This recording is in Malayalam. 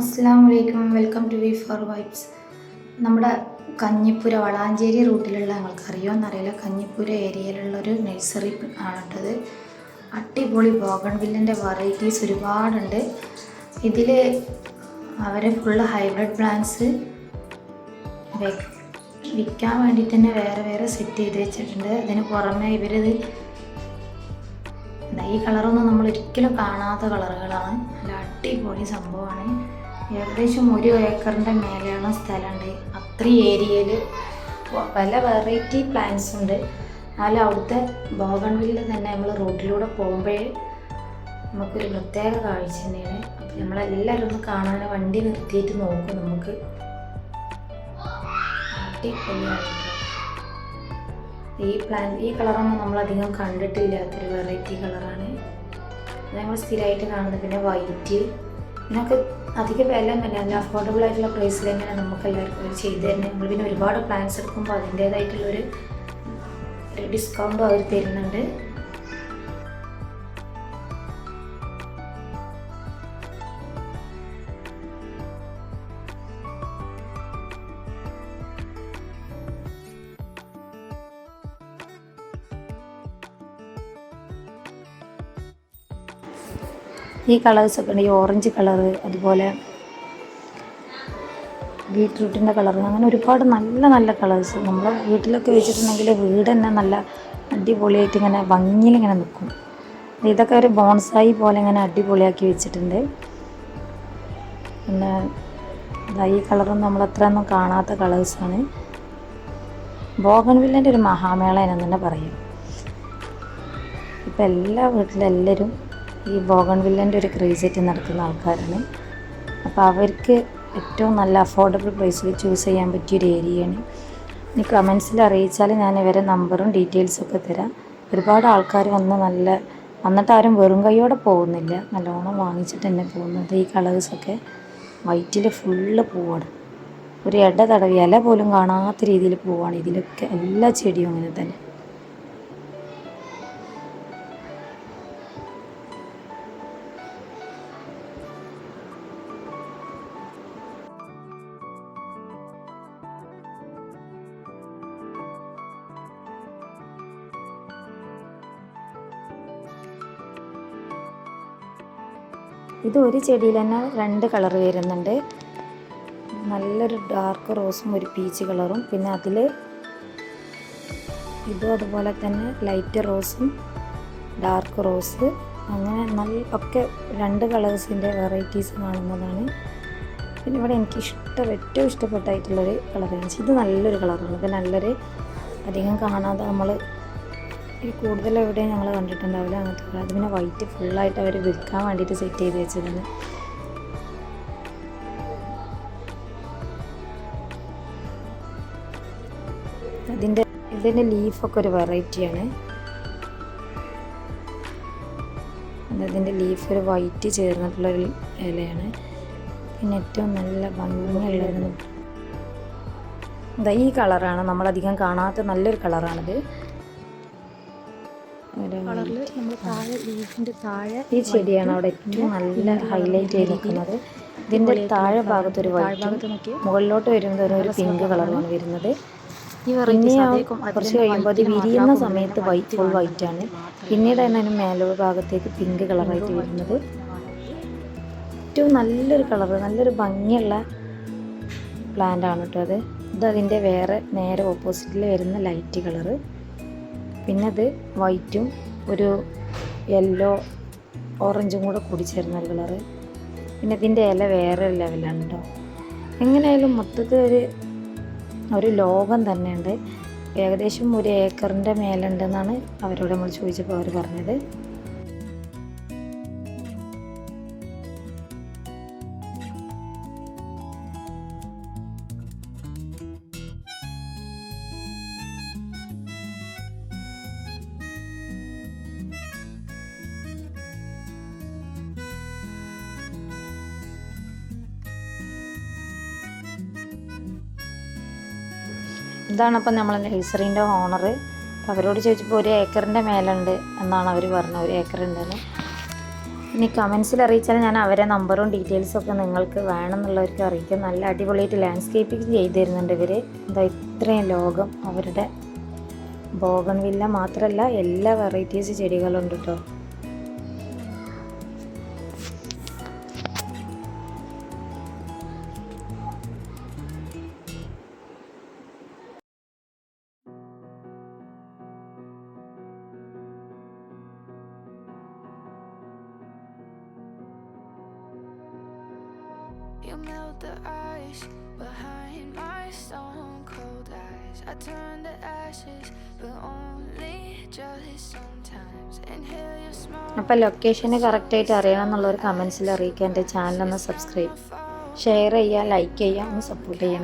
അസ്സാം വലൈക്കും welcome to V four vibes. നമ്മുടെ കഞ്ഞിപ്പുര വളാഞ്ചേരി റൂട്ടിലുള്ള ഞങ്ങൾക്ക് അറിയുമെന്നറിയില്ല കഞ്ഞിപ്പുര ഏരിയയിലുള്ള ഒരു നഴ്സറി ആണുള്ളത്. അടിപൊളി ബോഗൺവില്ലിന്റെ വെറൈറ്റീസ് ഒരുപാടുണ്ട്. ഇതിൽ അവർ ഫുള്ള് ഹൈബ്രിഡ് പ്ലാന്റ്സ് വിൽക്കാൻ വേണ്ടി തന്നെ വേറെ വേറെ സെറ്റ് ചെയ്ത് വെച്ചിട്ടുണ്ട്. അതിന് പുറമെ ഇവരിത് ഈ കളറൊന്നും നമ്മൾ ഒരിക്കലും കാണാത്ത കളറുകളാണ് നല്ല അടിപൊളി സംഭവമാണ്. ഏകദേശം ഒരു ഏക്കറിന്റെ മേലെയാണ് സ്ഥലമുണ്ട്. അത്രയും ഏരിയയിൽ പല വെറൈറ്റി പ്ലാന്റ്സ് ഉണ്ട്. എന്നാലും അവിടുത്തെ ബോഗൺവില്ല് തന്നെ നമ്മൾ റോഡിലൂടെ പോകുമ്പോഴേ നമുക്കൊരു പ്രത്യേക കാഴ്ച തന്നെയാണ്. അപ്പം നമ്മളെല്ലാവരും ഒന്ന് കാണാൻ വണ്ടി നിർത്തിയിട്ട് നോക്കും നമുക്ക്. ഈ പ്ലാൻ ഈ കളറൊന്നും നമ്മളധികം കണ്ടിട്ടില്ലാത്തൊരു വെറൈറ്റി കളറാണ്. നമ്മൾ സ്ഥിരമായിട്ട് കാണുന്നത് പിന്നെ വൈറ്റ് ഇതിനൊക്കെ അധിക വില ഒന്നുമില്ല നല്ല അഫോർഡബിൾ ആയിട്ടുള്ള പ്രൈസിൽ തന്നെയാണ് നമുക്ക് എല്ലാവർക്കും ചെയ്ത് തരുന്നത്. നമ്മൾ പിന്നെ ഒരുപാട് പ്ലാൻസ് എടുക്കുമ്പോൾ അതിന്റേതായിട്ടുള്ളൊരു ഡിസ്കൗണ്ടും അവർ തരുന്നുണ്ട്. ഈ കളേഴ്സ് ഒക്കെ ഉണ്ട്. ഈ ഓറഞ്ച് കളറ് അതുപോലെ ബീട്രൂട്ടിന്റെ കളർ അങ്ങനെ ഒരുപാട് നല്ല നല്ല കളേഴ്സ് നമ്മൾ വീട്ടിലൊക്കെ വെച്ചിട്ടുണ്ടെങ്കിൽ വീട് തന്നെ നല്ല അടിപൊളിയായിട്ട് ഇങ്ങനെ ഭംഗിയിൽ ഇങ്ങനെ നിൽക്കും. ഇതൊക്കെ ഒരു ബോൺസായി പോലെ ഇങ്ങനെ അടിപൊളിയാക്കി വെച്ചിട്ടുണ്ട്. പിന്നെ ഈ കളറും നമ്മൾ അത്രയൊന്നും കാണാത്ത കളേഴ്സാണ് ബോഗൺവില്ലിന്റെ ഒരു മഹാമേള എന്ന് തന്നെ പറയും. ഇപ്പം എല്ലാ വീട്ടിലും എല്ലാവരും ബോഗൺ വില്ലന്റെ ഒരു ക്രേസിറ്റ് നടക്കുന്ന ആൾക്കാരാണ്. അപ്പോൾ അവർക്ക് ഏറ്റവും നല്ല അഫോർഡബിൾ പ്രൈസിൽ ചൂസ് ചെയ്യാൻ പറ്റിയൊരു ഏരിയയാണ്. ഇനി കമൻസിൽ അറിയിച്ചാൽ ഞാൻ ഇവരെ നമ്പറും ഡീറ്റെയിൽസും ഒക്കെ തരാം. ഒരുപാട് ആൾക്കാർ വന്ന് നല്ല വന്നിട്ട് ആരും വെറും കൈയോടെ പോകുന്നില്ല. നല്ലോണം വാങ്ങിച്ചിട്ട് തന്നെ പോകുന്നത് ഈ കളേഴ്സൊക്കെ വൈറ്റിൽ ഫുള്ള് പൂവാണ്. ഒരു ഇട തടവി ഇല പോലും കാണാത്ത രീതിയിൽ പൂവാണ്. ഇതിലൊക്കെ എല്ലാ ചെടിയും അങ്ങനെ തന്നെ. ഇത് ഒരു ചെടിയിൽ തന്നെ രണ്ട് കളർ വരുന്നുണ്ട്. നല്ലൊരു ഡാർക്ക് റോസും ഒരു പീച്ച് കളറും. പിന്നെ അതിൽ ഇതും അതുപോലെ തന്നെ ലൈറ്റ് റോസും ഡാർക്ക് റോസ്. അങ്ങനെ നല്ല ഒക്കെ രണ്ട് കളേഴ്സിന്റെ വെറൈറ്റീസ് കാണുന്നതാണ്. പിന്നെ ഇവിടെ എനിക്ക് ഇഷ്ടം ഏറ്റവും ഇഷ്ടപ്പെട്ടായിട്ടുള്ളൊരു കളറാണ് ഇത് നല്ലൊരു കളറാണ്. ഇത് നല്ലൊരു അധികം കാണാതെ നമ്മൾ ഈ കൂടുതൽ എവിടെയും ഞങ്ങൾ കണ്ടിട്ടുണ്ടാവില്ല. അങ്ങനത്തെ അത് പിന്നെ വൈറ്റ് ഫുള്ളായിട്ട് അവർ വിൽക്കാൻ വേണ്ടിയിട്ട് സെറ്റ് ചെയ്ത് വെച്ചതാണ് അതിന്റെ ഇതിന്റെ ലീഫൊക്കെ ഒരു വെറൈറ്റിയാണ് അതിന്റെ ലീഫ് ഒരു വൈറ്റ് ചേർന്നിട്ടുള്ളൊരു ഇലയാണ്. പിന്നെ ഏറ്റവും നല്ല ഭംഗിയുള്ളത് ഇതാ ഈ കളറാണ് നമ്മളധികം കാണാത്ത നല്ലൊരു കളറാണിത് കളറിൽ നമ്മൾ താഴെ ലീഫിന്റെ താഴെ ഈ ചെടിയാണ് അവിടെ ഏറ്റവും നല്ല ഹൈലൈറ്റ് ചെയ്ത് നിൽക്കുന്നത് ഇതിന്റെ താഴെ ഭാഗത്ത് ഒരു വൈറ്റ് മുകളിലോട്ട് വരുന്നത് ഒരു പിങ്ക് കളറുമാണ് വരുന്നത്. പിന്നെ കുറച്ച് കഴിയുമ്പോൾ അത് വിരിയുന്ന സമയത്ത് വൈറ്റ് ഫുൾ വൈറ്റ് ആണ്. പിന്നീടാണ് അതിന് മേലോ ഭാഗത്തേക്ക് പിങ്ക് കളറായിട്ട് വരുന്നത്. ഏറ്റവും നല്ലൊരു കളർ നല്ലൊരു ഭംഗിയുള്ള പ്ലാന്റ് ആണ് കേട്ടോ അത്. ഇത് അതിന്റെ വേറെ നേരെ ഓപ്പോസിറ്റിൽ വരുന്ന ലൈറ്റ് കളറ് പിന്നെ അത് വൈറ്റും ഒരു യെല്ലോ ഓറഞ്ചും കൂടെ കൂടി ചേർന്ന ഒരു കളറ്. പിന്നെ ഇതിന്റെ ഇല വേറെ ഒരു ലെവലാണ് കേട്ടോ എങ്ങനെയായാലും മൊത്തത്തിൽ ഒരു ഒരു ലോകം തന്നെയുണ്ട്. ഏകദേശം ഒരു ഏക്കറിന്റെ മേലുണ്ടെന്നാണ് അവരോട് നമ്മൾ ചോദിച്ചപ്പോൾ അവർ പറഞ്ഞത്. ഇതാണ് അപ്പം നമ്മളെ നഴ്സറീന്റെ ഓണർ അപ്പം അവരോട് ചോദിച്ചപ്പോൾ ഒരു ഏക്കറിന്റെ മേലുണ്ട് എന്നാണ് അവർ പറഞ്ഞത്. ഒരു ഏക്കർ ഉണ്ടെന്ന് ഇനി കമൻസിൽ അറിയിച്ചാൽ ഞാൻ അവരെ നമ്പറും ഡീറ്റെയിൽസും ഒക്കെ നിങ്ങൾക്ക് വേണമെന്നുള്ളവർക്ക് അറിയിക്കും. നല്ല അടിപൊളിയായിട്ട് ലാൻഡ്സ്കേപ്പിംഗ് ചെയ്തു തരുന്നുണ്ട് ഇവർ എന്താ ഇത്രയും ലോകം അവരുടെ ബോഗൺവില്ല മാത്രമല്ല എല്ലാ വെറൈറ്റീസ് ചെടികളുണ്ട് കേട്ടോ You melt the ice behind my stone cold eyes. I turn to ashes, but only just sometimes. Inhale your smoke. അപ്പോൾ ലൊക്കേഷന് കറക്റ്റായിട്ട് അറിയണം എന്നുള്ളവർ കമൻസിൽ അറിയിക്കുക എന്റെ ചാനലൊന്ന് സബ്സ്ക്രൈബ് ഷെയർ ചെയ്യുക ലൈക്ക് ചെയ്യുക ഒന്ന് സപ്പോർട്ട് ചെയ്യണം